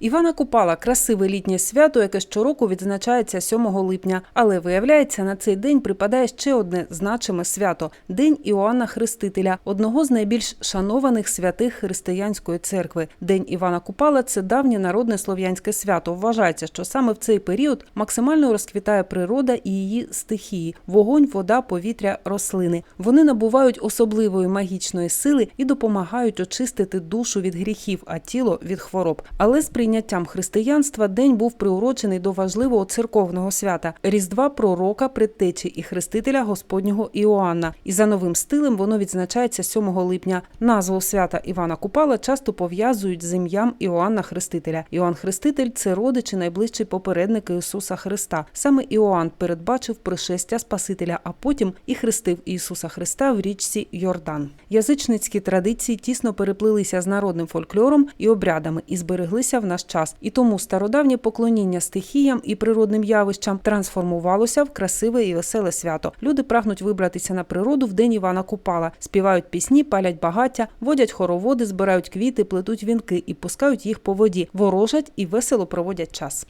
Івана Купала красиве літнє свято, яке щороку відзначається 7 липня. Але виявляється, на цей день припадає ще одне значиме свято День Іоанна Хрестителя, одного з найбільш шанованих святих християнської церкви. День Івана Купала це давнє народне слов'янське свято. Вважається, що саме в цей період максимально розквітає природа і її стихії: вогонь, вода, повітря, рослини. Вони набувають особливої магічної сили і допомагають очистити душу від гріхів, а тіло від хвороб. Але з прийняттям християнства день був приурочений до важливого церковного свята Різдва пророка, предтечі і хрестителя Господнього Іоанна. І за новим стилем воно відзначається 7 липня. Назву свята Івана Купала часто пов'язують з ім'ям Іоанна Хрестителя. Іоанн Хреститель це родич і найближчий попередник Ісуса Христа. Саме Іоанн передбачив пришестя Спасителя, а потім і хрестив Ісуса Христа в річці Йордан. Язичницькі традиції тісно переплилися з народним фольклором і обрядами і збереглися в наш час. І тому стародавнє поклоніння стихіям і природним явищам трансформувалося в красиве і веселе свято. Люди прагнуть вибратися на природу в день Івана Купала, співають пісні, палять багаття, водять хороводи, збирають квіти, плетуть вінки і пускають їх по воді, ворожать і весело проводять час.